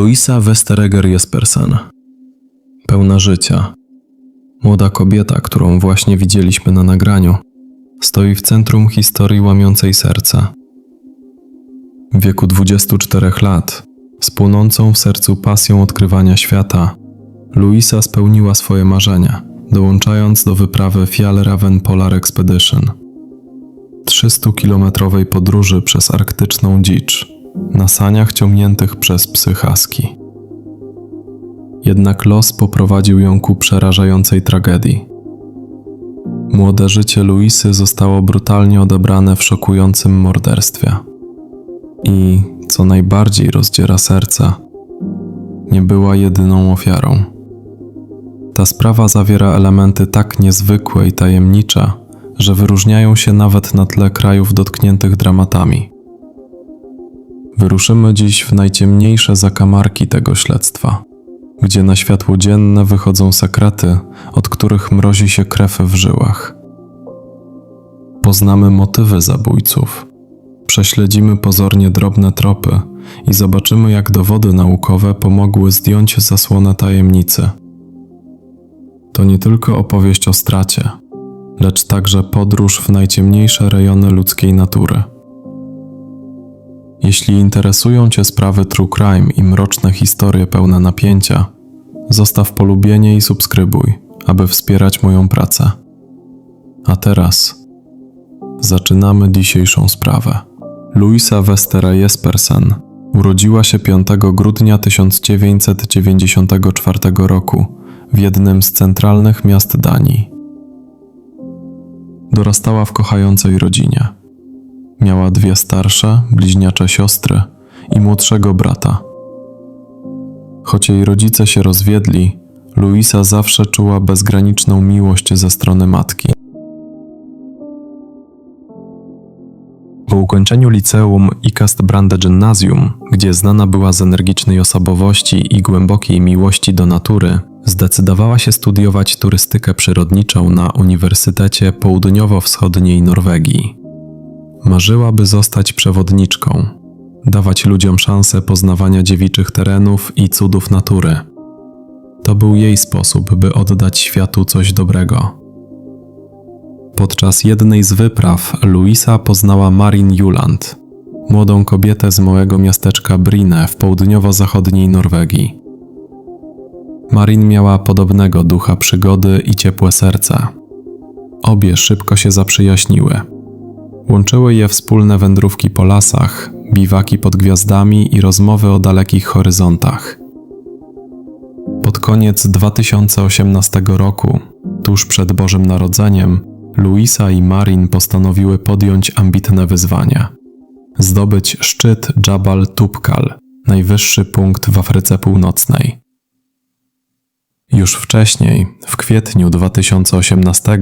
Luisa Westereger Jespersen. Pełna życia. Młoda kobieta, którą właśnie widzieliśmy na nagraniu, stoi w centrum historii łamiącej serca. W wieku 24 lat, z płonącą w sercu pasją odkrywania świata, Luisa spełniła swoje marzenia, dołączając do wyprawy Fjallraven Polar Expedition. 300-kilometrowej podróży przez arktyczną dzicz, na saniach ciągniętych przez psy husky. Jednak los poprowadził ją ku przerażającej tragedii. Młode życie Luisy zostało brutalnie odebrane w szokującym morderstwie. I, co najbardziej rozdziera serce, nie była jedyną ofiarą. Ta sprawa zawiera elementy tak niezwykłe i tajemnicze, że wyróżniają się nawet na tle krajów dotkniętych dramatami. Wyruszymy dziś w najciemniejsze zakamarki tego śledztwa, gdzie na światło dzienne wychodzą sekrety, od których mrozi się krew w żyłach. Poznamy motywy zabójców, prześledzimy pozornie drobne tropy i zobaczymy, jak dowody naukowe pomogły zdjąć zasłonę tajemnicy. To nie tylko opowieść o stracie, lecz także podróż w najciemniejsze rejony ludzkiej natury. Jeśli interesują Cię sprawy true crime i mroczne historie pełne napięcia, zostaw polubienie i subskrybuj, aby wspierać moją pracę. A teraz zaczynamy dzisiejszą sprawę. Luisa Westera Jespersen urodziła się 5 grudnia 1994 roku w jednym z centralnych miast Danii. Dorastała w kochającej rodzinie. Miała dwie starsze, bliźniacze siostry i młodszego brata. Choć jej rodzice się rozwiedli, Luisa zawsze czuła bezgraniczną miłość ze strony matki. Po ukończeniu liceum Ikast Brande Gymnasium, gdzie znana była z energicznej osobowości i głębokiej miłości do natury, zdecydowała się studiować turystykę przyrodniczą na Uniwersytecie Południowo-Wschodniej Norwegii. Marzyła, by zostać przewodniczką, dawać ludziom szansę poznawania dziewiczych terenów i cudów natury. To był jej sposób, by oddać światu coś dobrego. Podczas jednej z wypraw Luisa poznała Marin Juland, młodą kobietę z małego miasteczka Brine w południowo-zachodniej Norwegii. Marin miała podobnego ducha przygody i ciepłe serce. Obie szybko się zaprzyjaźniły. Łączyły je wspólne wędrówki po lasach, biwaki pod gwiazdami i rozmowy o dalekich horyzontach. Pod koniec 2018 roku, tuż przed Bożym Narodzeniem, Luisa i Marin postanowiły podjąć ambitne wyzwanie zdobyć szczyt Jabal Tubkal, najwyższy punkt w Afryce Północnej. Już wcześniej, w kwietniu 2018,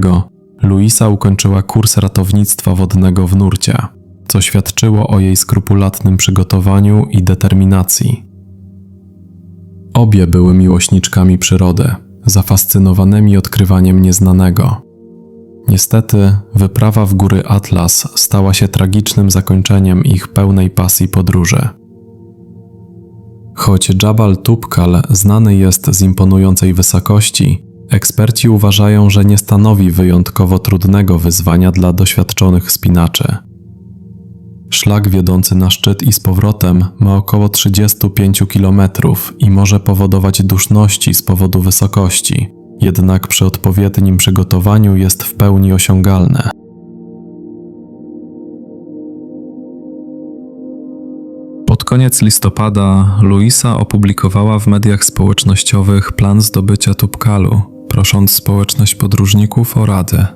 Luisa ukończyła kurs ratownictwa wodnego w nurcie, co świadczyło o jej skrupulatnym przygotowaniu i determinacji. Obie były miłośniczkami przyrody, zafascynowanymi odkrywaniem nieznanego. Niestety, wyprawa w góry Atlas stała się tragicznym zakończeniem ich pełnej pasji podróży. Choć Jabal Tubkal znany jest z imponującej wysokości, eksperci uważają, że nie stanowi wyjątkowo trudnego wyzwania dla doświadczonych spinaczy. Szlak wiodący na szczyt i z powrotem ma około 35 km i może powodować duszności z powodu wysokości, jednak przy odpowiednim przygotowaniu jest w pełni osiągalne. Pod koniec listopada Luisa opublikowała w mediach społecznościowych plan zdobycia Tubkalu, prosząc społeczność podróżników o radę.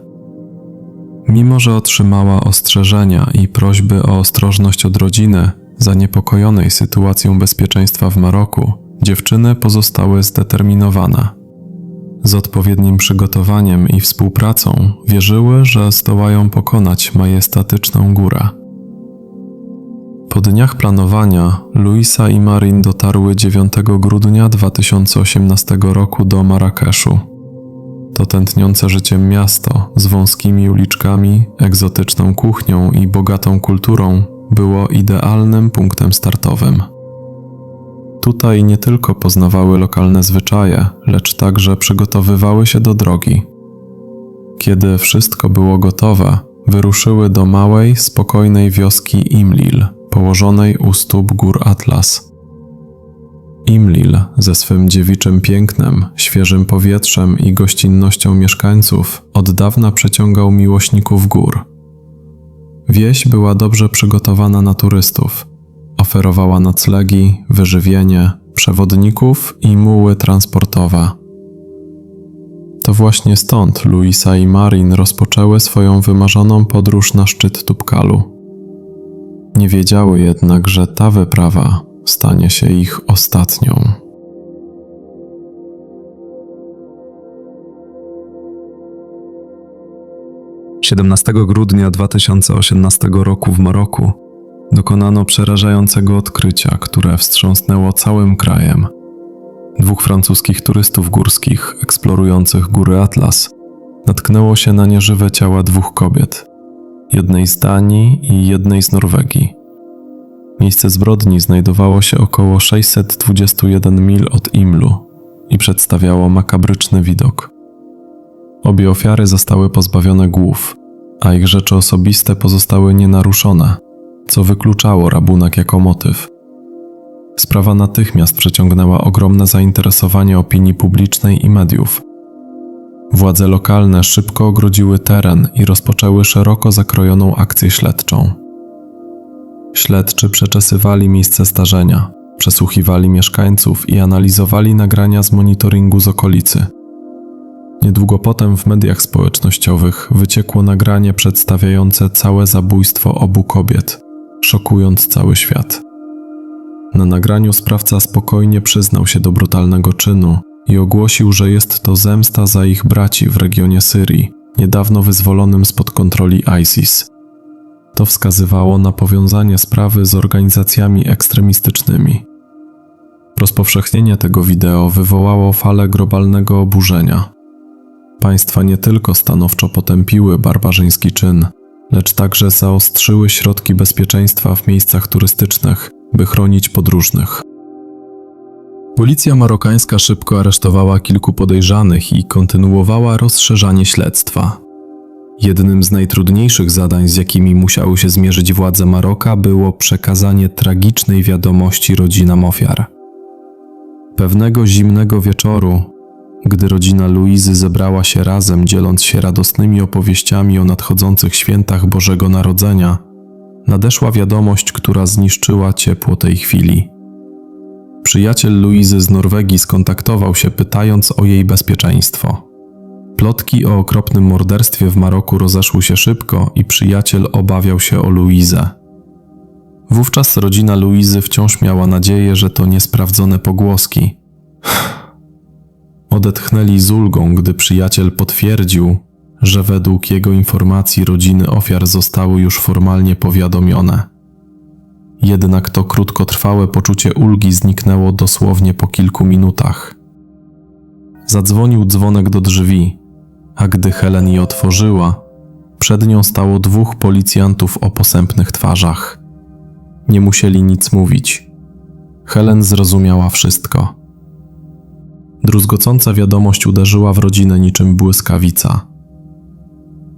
Mimo, że otrzymała ostrzeżenia i prośby o ostrożność od rodziny, zaniepokojonej sytuacją bezpieczeństwa w Maroku, dziewczyny pozostały zdeterminowane. Z odpowiednim przygotowaniem i współpracą wierzyły, że zdołają pokonać majestatyczną górę. Po dniach planowania Luisa i Marin dotarły 9 grudnia 2018 roku do Marrakeszu. To tętniące życiem miasto z wąskimi uliczkami, egzotyczną kuchnią i bogatą kulturą było idealnym punktem startowym. Tutaj nie tylko poznawały lokalne zwyczaje, lecz także przygotowywały się do drogi. Kiedy wszystko było gotowe, wyruszyły do małej, spokojnej wioski Imlil, położonej u stóp gór Atlas. Imlil ze swym dziewiczym pięknem, świeżym powietrzem i gościnnością mieszkańców od dawna przeciągał miłośników gór. Wieś była dobrze przygotowana na turystów. Oferowała noclegi, wyżywienie, przewodników i muły transportowe. To właśnie stąd Luisa i Marin rozpoczęły swoją wymarzoną podróż na szczyt Tupkalu. Nie wiedziały jednak, że ta wyprawa stanie się ich ostatnią. Siedemnastego grudnia 2018 roku w Maroku dokonano przerażającego odkrycia, które wstrząsnęło całym krajem. Dwóch francuskich turystów górskich eksplorujących góry Atlas natknęło się na nieżywe ciała dwóch kobiet, jednej z Danii i jednej z Norwegii. Miejsce zbrodni znajdowało się około 621 mil od Imlu i przedstawiało makabryczny widok. Obie ofiary zostały pozbawione głów, a ich rzeczy osobiste pozostały nienaruszone, co wykluczało rabunek jako motyw. Sprawa natychmiast przyciągnęła ogromne zainteresowanie opinii publicznej i mediów. Władze lokalne szybko ogrodziły teren i rozpoczęły szeroko zakrojoną akcję śledczą. Śledczy przeczesywali miejsce zdarzenia, przesłuchiwali mieszkańców i analizowali nagrania z monitoringu z okolicy. Niedługo potem w mediach społecznościowych wyciekło nagranie przedstawiające całe zabójstwo obu kobiet, szokując cały świat. Na nagraniu sprawca spokojnie przyznał się do brutalnego czynu i ogłosił, że jest to zemsta za ich braci w regionie Syrii, niedawno wyzwolonym spod kontroli ISIS. To wskazywało na powiązanie sprawy z organizacjami ekstremistycznymi. Rozpowszechnienie tego wideo wywołało falę globalnego oburzenia. Państwa nie tylko stanowczo potępiły barbarzyński czyn, lecz także zaostrzyły środki bezpieczeństwa w miejscach turystycznych, by chronić podróżnych. Policja marokańska szybko aresztowała kilku podejrzanych i kontynuowała rozszerzanie śledztwa. Jednym z najtrudniejszych zadań, z jakimi musiały się zmierzyć władze Maroka, było przekazanie tragicznej wiadomości rodzinom ofiar. Pewnego zimnego wieczoru, gdy rodzina Luizy zebrała się razem, dzieląc się radosnymi opowieściami o nadchodzących świętach Bożego Narodzenia, nadeszła wiadomość, która zniszczyła ciepło tej chwili. Przyjaciel Luizy z Norwegii skontaktował się, pytając o jej bezpieczeństwo. Plotki o okropnym morderstwie w Maroku rozeszły się szybko i przyjaciel obawiał się o Luizę. Wówczas rodzina Luizy wciąż miała nadzieję, że to niesprawdzone pogłoski. Odetchnęli z ulgą, gdy przyjaciel potwierdził, że według jego informacji rodziny ofiar zostały już formalnie powiadomione. Jednak to krótkotrwałe poczucie ulgi zniknęło dosłownie po kilku minutach. Zadzwonił dzwonek do drzwi, a gdy Helen je otworzyła, przed nią stało dwóch policjantów o posępnych twarzach. Nie musieli nic mówić. Helen zrozumiała wszystko. Druzgocąca wiadomość uderzyła w rodzinę niczym błyskawica.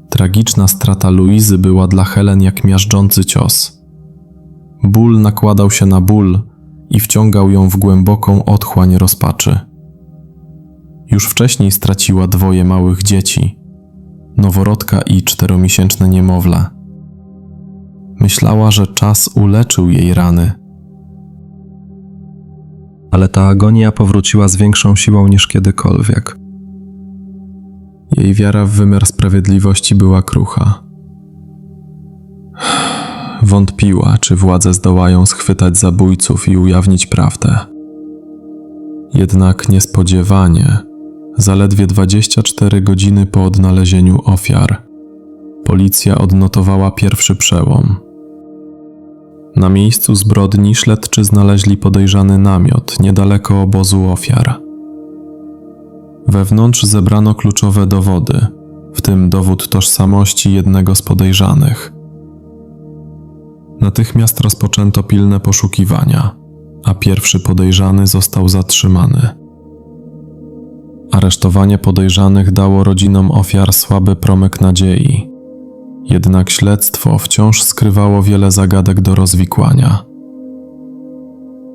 Tragiczna strata Luizy była dla Helen jak miażdżący cios. Ból nakładał się na ból i wciągał ją w głęboką otchłań rozpaczy. Już wcześniej straciła dwoje małych dzieci noworodka i czteromiesięczne niemowlę. Myślała, że czas uleczył jej rany. Ale ta agonia powróciła z większą siłą niż kiedykolwiek. Jej wiara w wymiar sprawiedliwości była krucha. Wątpiła, czy władze zdołają schwytać zabójców i ujawnić prawdę. Jednak niespodziewanie, zaledwie 24 godziny po odnalezieniu ofiar, policja odnotowała pierwszy przełom. Na miejscu zbrodni śledczy znaleźli podejrzany namiot niedaleko obozu ofiar. Wewnątrz zebrano kluczowe dowody, w tym dowód tożsamości jednego z podejrzanych. Natychmiast rozpoczęto pilne poszukiwania, a pierwszy podejrzany został zatrzymany. Aresztowanie podejrzanych dało rodzinom ofiar słaby promyk nadziei. Jednak śledztwo wciąż skrywało wiele zagadek do rozwikłania.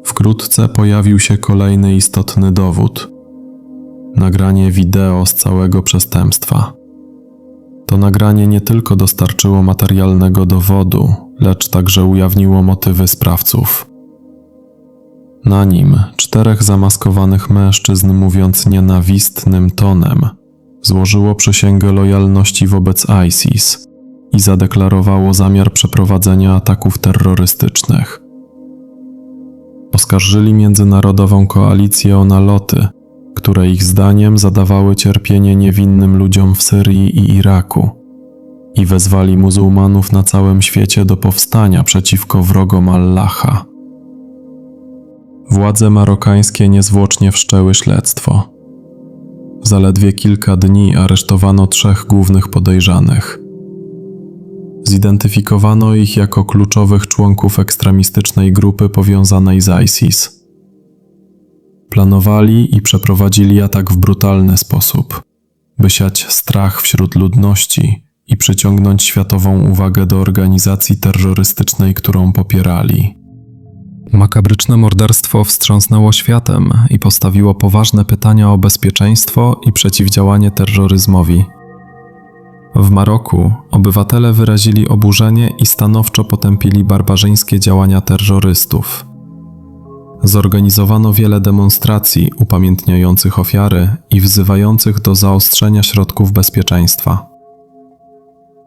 Wkrótce pojawił się kolejny istotny dowód nagranie wideo z całego przestępstwa. To nagranie nie tylko dostarczyło materialnego dowodu, lecz także ujawniło motywy sprawców. Na nim czterech zamaskowanych mężczyzn, mówiąc nienawistnym tonem, złożyło przysięgę lojalności wobec ISIS i zadeklarowało zamiar przeprowadzenia ataków terrorystycznych. Oskarżyli międzynarodową koalicję o naloty, które ich zdaniem zadawały cierpienie niewinnym ludziom w Syrii i Iraku, i wezwali muzułmanów na całym świecie do powstania przeciwko wrogom Allaha. Władze marokańskie niezwłocznie wszczęły śledztwo. Zaledwie kilka dni aresztowano trzech głównych podejrzanych. Zidentyfikowano ich jako kluczowych członków ekstremistycznej grupy powiązanej z ISIS. Planowali i przeprowadzili atak w brutalny sposób, by siać strach wśród ludności i przyciągnąć światową uwagę do organizacji terrorystycznej, którą popierali. Makabryczne morderstwo wstrząsnęło światem i postawiło poważne pytania o bezpieczeństwo i przeciwdziałanie terroryzmowi. W Maroku obywatele wyrazili oburzenie i stanowczo potępili barbarzyńskie działania terrorystów. Zorganizowano wiele demonstracji upamiętniających ofiary i wzywających do zaostrzenia środków bezpieczeństwa.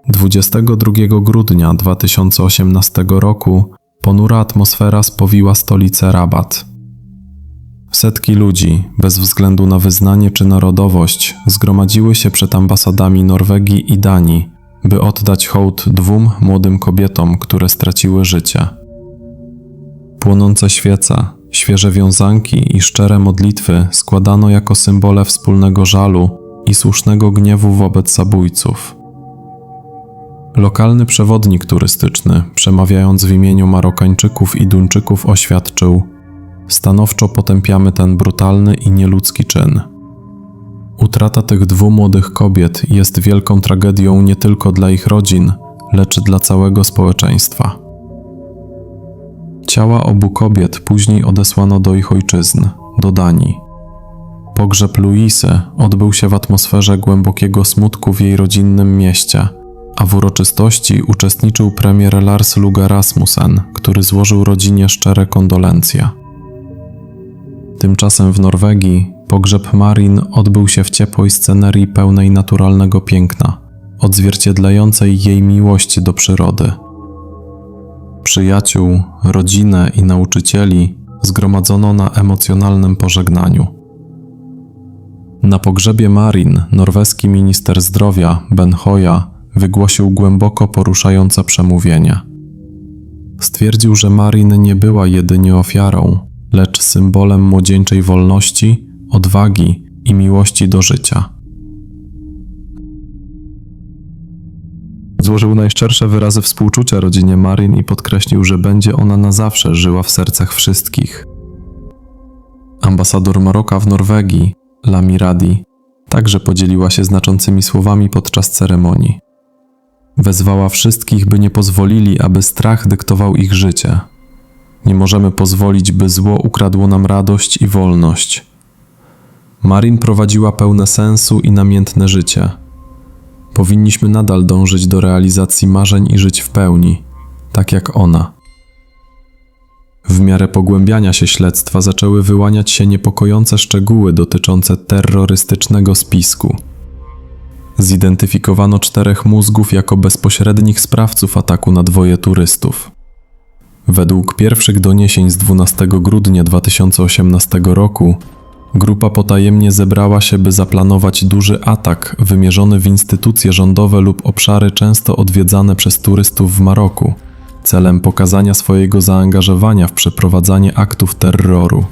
22 grudnia 2018 roku ponura atmosfera spowiła stolicę Rabat. Setki ludzi, bez względu na wyznanie czy narodowość, zgromadziły się przed ambasadami Norwegii i Danii, by oddać hołd dwóm młodym kobietom, które straciły życie. Płonące świece, świeże wiązanki i szczere modlitwy składano jako symbole wspólnego żalu i słusznego gniewu wobec zabójców. Lokalny przewodnik turystyczny, przemawiając w imieniu Marokańczyków i Duńczyków, oświadczył: Stanowczo potępiamy ten brutalny i nieludzki czyn. Utrata tych dwóch młodych kobiet jest wielką tragedią nie tylko dla ich rodzin, lecz dla całego społeczeństwa. Ciała obu kobiet później odesłano do ich ojczyzn, do Danii. Pogrzeb Luisy odbył się w atmosferze głębokiego smutku w jej rodzinnym mieście, a w uroczystości uczestniczył premier Lars Luga Rasmussen, który złożył rodzinie szczere kondolencje. Tymczasem w Norwegii pogrzeb Marin odbył się w ciepłej scenerii pełnej naturalnego piękna, odzwierciedlającej jej miłość do przyrody. Przyjaciół, rodzinę i nauczycieli zgromadzono na emocjonalnym pożegnaniu. Na pogrzebie Marin norweski minister zdrowia Ben Hoya wygłosił głęboko poruszające przemówienie. Stwierdził, że Marin nie była jedynie ofiarą, lecz symbolem młodzieńczej wolności, odwagi i miłości do życia. Złożył najszczersze wyrazy współczucia rodzinie Marin i podkreślił, że będzie ona na zawsze żyła w sercach wszystkich. Ambasador Maroka w Norwegii, Lami Radi, także podzieliła się znaczącymi słowami podczas ceremonii. Wezwała wszystkich, by nie pozwolili, aby strach dyktował ich życie. Nie możemy pozwolić, by zło ukradło nam radość i wolność. Marin prowadziła pełne sensu i namiętne życie. Powinniśmy nadal dążyć do realizacji marzeń i żyć w pełni, tak jak ona. W miarę pogłębiania się śledztwa zaczęły wyłaniać się niepokojące szczegóły dotyczące terrorystycznego spisku. Zidentyfikowano czterech mózgów jako bezpośrednich sprawców ataku na dwoje turystów. Według pierwszych doniesień z 12 grudnia 2018 roku, grupa potajemnie zebrała się, by zaplanować duży atak wymierzony w instytucje rządowe lub obszary często odwiedzane przez turystów w Maroku, celem pokazania swojego zaangażowania w przeprowadzanie aktów terroru.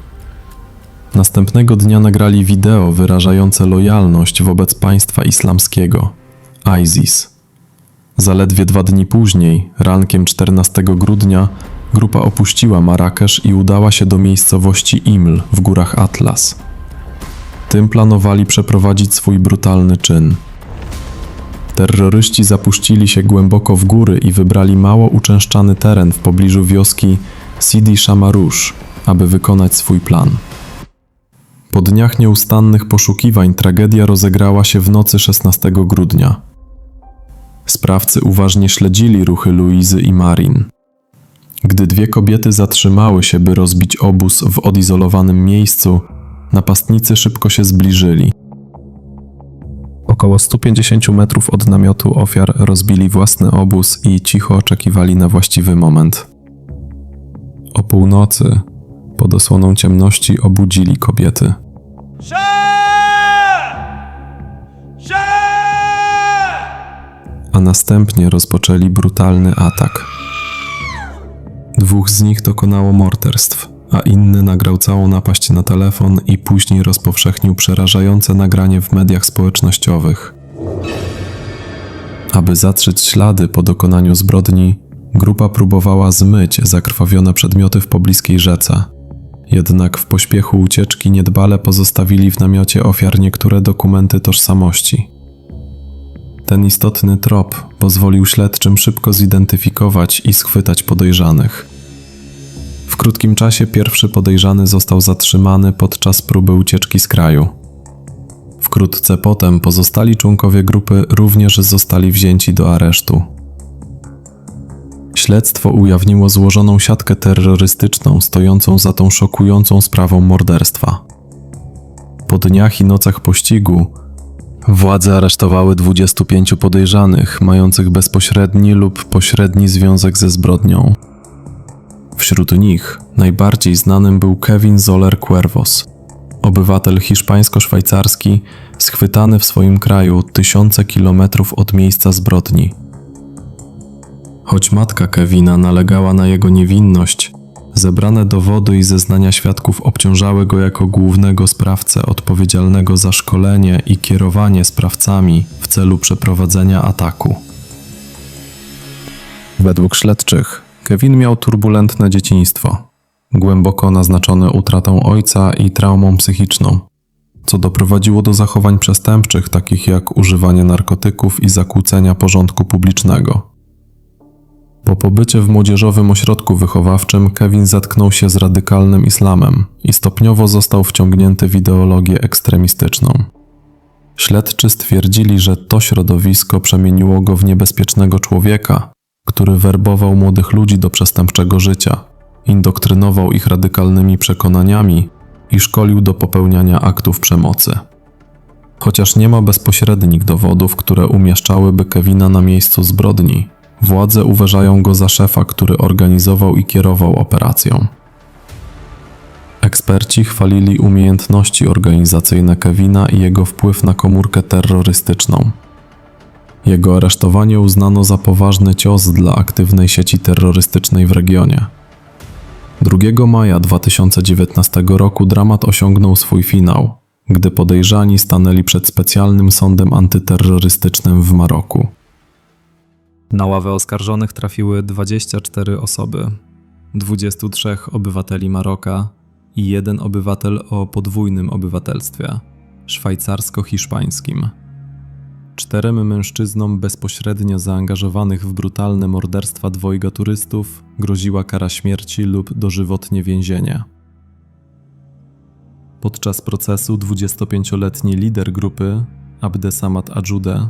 Następnego dnia nagrali wideo wyrażające lojalność wobec państwa islamskiego ISIS. Zaledwie dwa dni później, rankiem 14 grudnia, grupa opuściła Marrakesz i udała się do miejscowości Iml w górach Atlas. Tym planowali przeprowadzić swój brutalny czyn. Terroryści zapuścili się głęboko w góry i wybrali mało uczęszczany teren w pobliżu wioski Sidi Shamarush, aby wykonać swój plan. Po dniach nieustannych poszukiwań tragedia rozegrała się w nocy 16 grudnia. Sprawcy uważnie śledzili ruchy Luizy i Marin. Gdy dwie kobiety zatrzymały się, by rozbić obóz w odizolowanym miejscu, napastnicy szybko się zbliżyli. Około 150 metrów od namiotu ofiar rozbili własny obóz i cicho oczekiwali na właściwy moment. O północy, pod osłoną ciemności, obudzili kobiety. A następnie rozpoczęli brutalny atak. Dwóch z nich dokonało morderstw, a inny nagrał całą napaść na telefon i później rozpowszechnił przerażające nagranie w mediach społecznościowych. Aby zatrzeć ślady po dokonaniu zbrodni, grupa próbowała zmyć zakrwawione przedmioty w pobliskiej rzece. Jednak w pośpiechu ucieczki niedbale pozostawili w namiocie ofiar niektóre dokumenty tożsamości. Ten istotny trop pozwolił śledczym szybko zidentyfikować i schwytać podejrzanych. W krótkim czasie pierwszy podejrzany został zatrzymany podczas próby ucieczki z kraju. Wkrótce potem pozostali członkowie grupy również zostali wzięci do aresztu. Śledztwo ujawniło złożoną siatkę terrorystyczną stojącą za tą szokującą sprawą morderstwa. Po dniach i nocach pościgu władze aresztowały 25 podejrzanych mających bezpośredni lub pośredni związek ze zbrodnią. Wśród nich najbardziej znanym był Kevin Zoller Cuervos, obywatel hiszpańsko-szwajcarski schwytany w swoim kraju tysiące kilometrów od miejsca zbrodni. Choć matka Kevina nalegała na jego niewinność, zebrane dowody i zeznania świadków obciążały go jako głównego sprawcę odpowiedzialnego za szkolenie i kierowanie sprawcami w celu przeprowadzenia ataku. Według śledczych, Kevin miał turbulentne dzieciństwo, głęboko naznaczone utratą ojca i traumą psychiczną, co doprowadziło do zachowań przestępczych takich jak używanie narkotyków i zakłócenia porządku publicznego. Po pobycie w młodzieżowym ośrodku wychowawczym Kevin zetknął się z radykalnym islamem i stopniowo został wciągnięty w ideologię ekstremistyczną. Śledczy stwierdzili, że to środowisko przemieniło go w niebezpiecznego człowieka, który werbował młodych ludzi do przestępczego życia, indoktrynował ich radykalnymi przekonaniami i szkolił do popełniania aktów przemocy. Chociaż nie ma bezpośrednich dowodów, które umieszczałyby Kevina na miejscu zbrodni, władze uważają go za szefa, który organizował i kierował operacją. Eksperci chwalili umiejętności organizacyjne Kevina i jego wpływ na komórkę terrorystyczną. Jego aresztowanie uznano za poważny cios dla aktywnej sieci terrorystycznej w regionie. 2 maja 2019 roku dramat osiągnął swój finał, gdy podejrzani stanęli przed specjalnym sądem antyterrorystycznym w Maroku. Na ławę oskarżonych trafiły 24 osoby, 23 obywateli Maroka i jeden obywatel o podwójnym obywatelstwie szwajcarsko-hiszpańskim. Czterem mężczyznom bezpośrednio zaangażowanych w brutalne morderstwa dwojga turystów groziła kara śmierci lub dożywotnie więzienie. Podczas procesu 25-letni lider grupy, Abdesamad Adjude,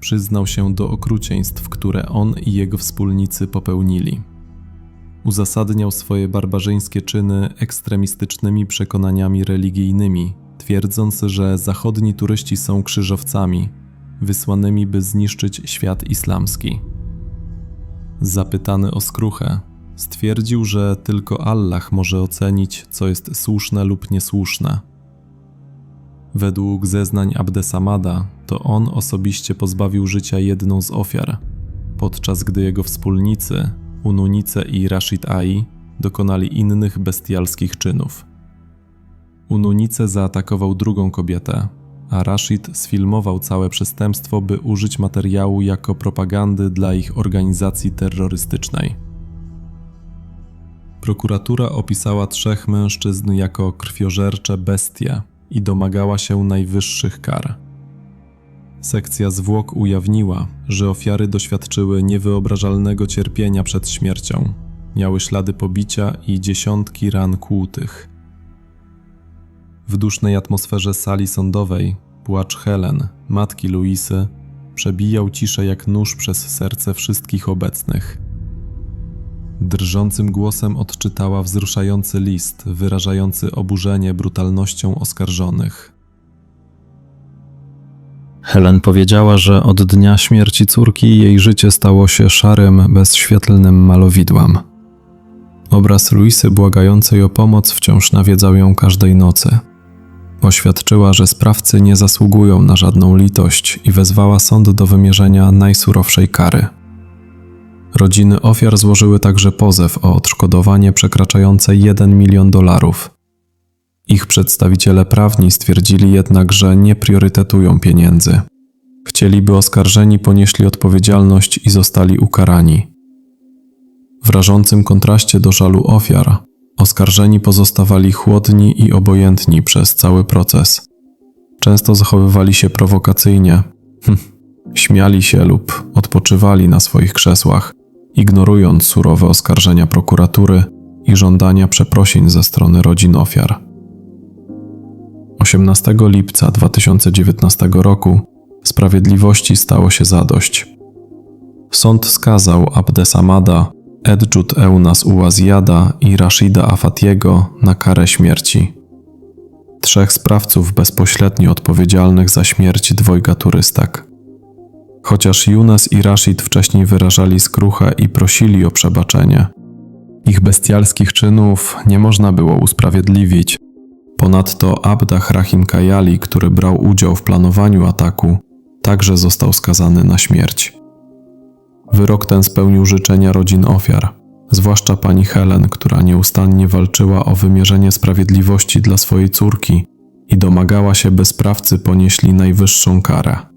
przyznał się do okrucieństw, które on i jego wspólnicy popełnili. Uzasadniał swoje barbarzyńskie czyny ekstremistycznymi przekonaniami religijnymi, twierdząc, że zachodni turyści są krzyżowcami, wysłanymi by zniszczyć świat islamski. Zapytany o skruchę, stwierdził, że tylko Allah może ocenić, co jest słuszne lub niesłuszne. Według zeznań Abdesamada, to on osobiście pozbawił życia jedną z ofiar, podczas gdy jego wspólnicy, Ununice i Rashid Ai, dokonali innych bestialskich czynów. Ununice zaatakował drugą kobietę, a Rashid sfilmował całe przestępstwo, by użyć materiału jako propagandy dla ich organizacji terrorystycznej. Prokuratura opisała trzech mężczyzn jako krwiożercze bestie i domagała się najwyższych kar. Sekcja zwłok ujawniła, że ofiary doświadczyły niewyobrażalnego cierpienia przed śmiercią. Miały ślady pobicia i dziesiątki ran kłutych. W dusznej atmosferze sali sądowej płacz Helen, matki Luisy, przebijał ciszę jak nóż przez serce wszystkich obecnych. Drżącym głosem odczytała wzruszający list, wyrażający oburzenie brutalnością oskarżonych. Helen powiedziała, że od dnia śmierci córki jej życie stało się szarym, bezświetlnym malowidłem. Obraz Luisy błagającej o pomoc wciąż nawiedzał ją każdej nocy. Oświadczyła, że sprawcy nie zasługują na żadną litość i wezwała sąd do wymierzenia najsurowszej kary. Rodziny ofiar złożyły także pozew o odszkodowanie przekraczające 1 milion dolarów. Ich przedstawiciele prawni stwierdzili jednak, że nie priorytetują pieniędzy. Chcieliby oskarżeni ponieśli odpowiedzialność i zostali ukarani. W rażącym kontraście do żalu ofiar, oskarżeni pozostawali chłodni i obojętni przez cały proces. Często zachowywali się prowokacyjnie, śmiali się lub odpoczywali na swoich krzesłach, ignorując surowe oskarżenia prokuratury i żądania przeprosin ze strony rodzin ofiar. 18 lipca 2019 roku sprawiedliwości stało się zadość. Sąd skazał Abdesamada, Edjut Eunas Uwazjada i Rashida Afatiego na karę śmierci. Trzech sprawców bezpośrednio odpowiedzialnych za śmierć dwojga turystek. Chociaż Younes i Rashid wcześniej wyrażali skruchę i prosili o przebaczenie, ich bestialskich czynów nie można było usprawiedliwić. Ponadto Abdah Rahim Kajali, który brał udział w planowaniu ataku, także został skazany na śmierć. Wyrok ten spełnił życzenia rodzin ofiar, zwłaszcza pani Helen, która nieustannie walczyła o wymierzenie sprawiedliwości dla swojej córki i domagała się, by sprawcy ponieśli najwyższą karę.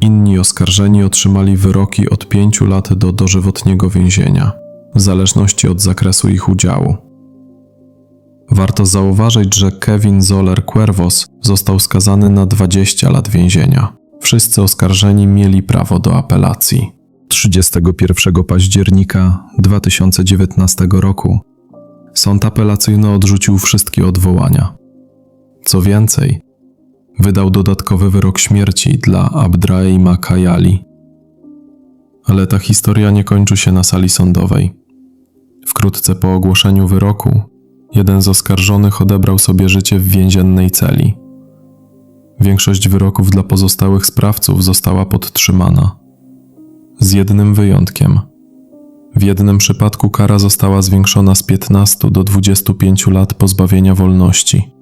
Inni oskarżeni otrzymali wyroki od pięciu lat do dożywotniego więzienia, w zależności od zakresu ich udziału. Warto zauważyć, że Kevin Zoller Cuervos został skazany na 20 lat więzienia. Wszyscy oskarżeni mieli prawo do apelacji. 31 października 2019 roku sąd apelacyjny odrzucił wszystkie odwołania. Co więcej, wydał dodatkowy wyrok śmierci dla Abdraima Kajali. Ale ta historia nie kończy się na sali sądowej. Wkrótce po ogłoszeniu wyroku, jeden z oskarżonych odebrał sobie życie w więziennej celi. Większość wyroków dla pozostałych sprawców została podtrzymana. Z jednym wyjątkiem. W jednym przypadku kara została zwiększona z 15 do 25 lat pozbawienia wolności.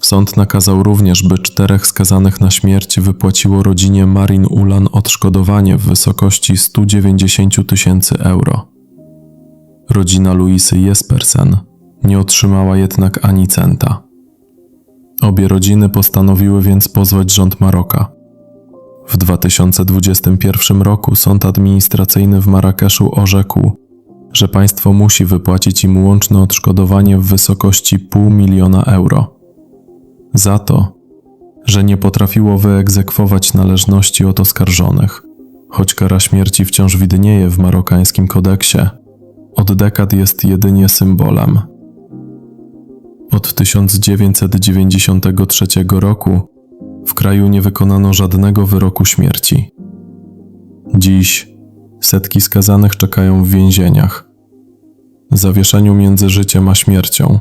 Sąd nakazał również, by czterech skazanych na śmierć wypłaciło rodzinie Marin Ulan odszkodowanie w wysokości 190 tysięcy euro. Rodzina Luisy Jespersen nie otrzymała jednak ani centa. Obie rodziny postanowiły więc pozwać rząd Maroka. W 2021 roku sąd administracyjny w Marrakeszu orzekł, że państwo musi wypłacić im łączne odszkodowanie w wysokości pół miliona euro. Za to, że nie potrafiło wyegzekwować należności od oskarżonych. Choć kara śmierci wciąż widnieje w marokańskim kodeksie, od dekad jest jedynie symbolem. Od 1993 roku w kraju nie wykonano żadnego wyroku śmierci. Dziś setki skazanych czekają w więzieniach, zawieszeniu między życiem a śmiercią.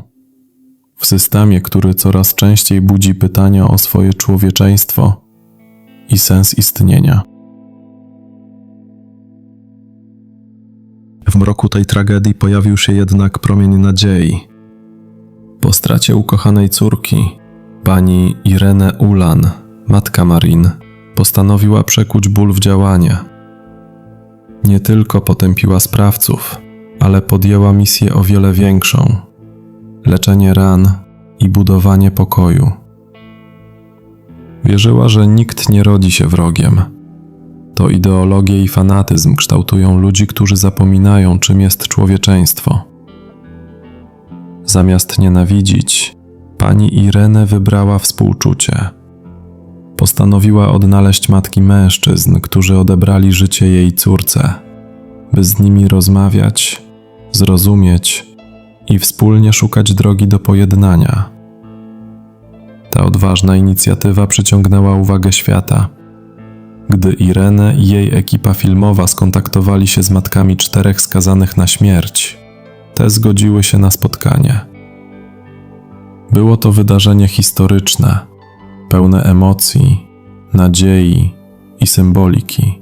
W systemie, który coraz częściej budzi pytania o swoje człowieczeństwo i sens istnienia. W mroku tej tragedii pojawił się jednak promień nadziei. Po stracie ukochanej córki, pani Irene Ulan, matka Marin, postanowiła przekuć ból w działanie. Nie tylko potępiła sprawców, ale podjęła misję o wiele większą leczenie ran i budowanie pokoju. Wierzyła, że nikt nie rodzi się wrogiem. to ideologie i fanatyzm kształtują ludzi, którzy zapominają, czym jest człowieczeństwo. Zamiast nienawidzić, pani Irene wybrała współczucie. Postanowiła odnaleźć matki mężczyzn, którzy odebrali życie jej córce, by z nimi rozmawiać, zrozumieć i wspólnie szukać drogi do pojednania. Ta odważna inicjatywa przyciągnęła uwagę świata. Gdy Irene i jej ekipa filmowa skontaktowali się z matkami czterech skazanych na śmierć, te zgodziły się na spotkanie. Było to wydarzenie historyczne, pełne emocji, nadziei i symboliki.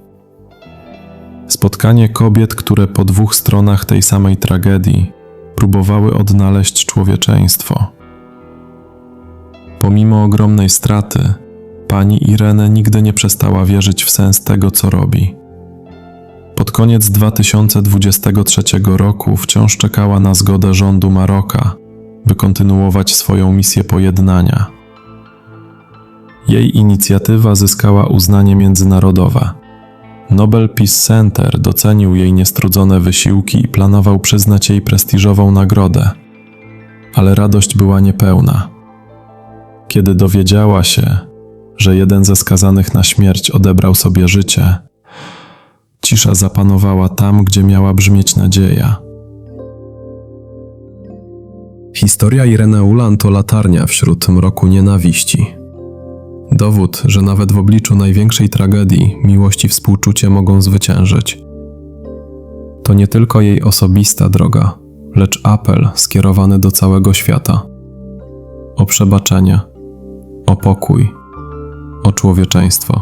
Spotkanie kobiet, które po dwóch stronach tej samej tragedii próbowały odnaleźć człowieczeństwo. Pomimo ogromnej straty, pani Irene nigdy nie przestała wierzyć w sens tego, co robi. Pod koniec 2023 roku wciąż czekała na zgodę rządu Maroka, by kontynuować swoją misję pojednania. Jej inicjatywa zyskała uznanie międzynarodowe. Nobel Peace Center docenił jej niestrudzone wysiłki i planował przyznać jej prestiżową nagrodę. Ale radość była niepełna. Kiedy dowiedziała się, że jeden ze skazanych na śmierć odebrał sobie życie, cisza zapanowała tam, gdzie miała brzmieć nadzieja. Historia Irene Ulan to latarnia wśród mroku nienawiści. Dowód, że nawet w obliczu największej tragedii miłość i współczucie mogą zwyciężyć. To nie tylko jej osobista droga, lecz apel skierowany do całego świata. O przebaczenie, o pokój, o człowieczeństwo.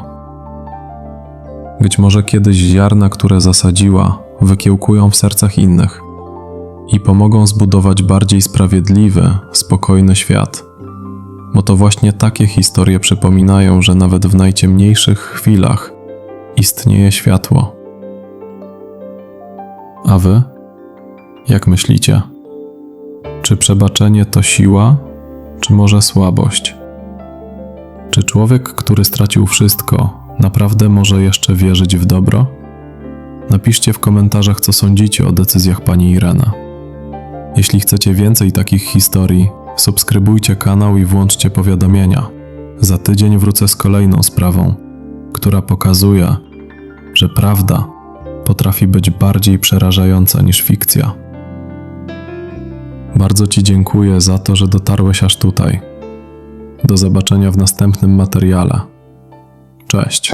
Być może kiedyś ziarna, które zasadziła, wykiełkują w sercach innych i pomogą zbudować bardziej sprawiedliwy, spokojny świat bo to właśnie takie historie przypominają, że nawet w najciemniejszych chwilach istnieje światło. A wy? Jak myślicie? Czy przebaczenie to siła, czy może słabość? Czy człowiek, który stracił wszystko, naprawdę może jeszcze wierzyć w dobro? Napiszcie w komentarzach, co sądzicie o decyzjach pani Irena. Jeśli chcecie więcej takich historii, subskrybujcie kanał i włączcie powiadomienia. Za tydzień wrócę z kolejną sprawą, która pokazuje, że prawda potrafi być bardziej przerażająca niż fikcja. Bardzo Ci dziękuję za to, że dotarłeś aż tutaj. Do zobaczenia w następnym materiale. Cześć.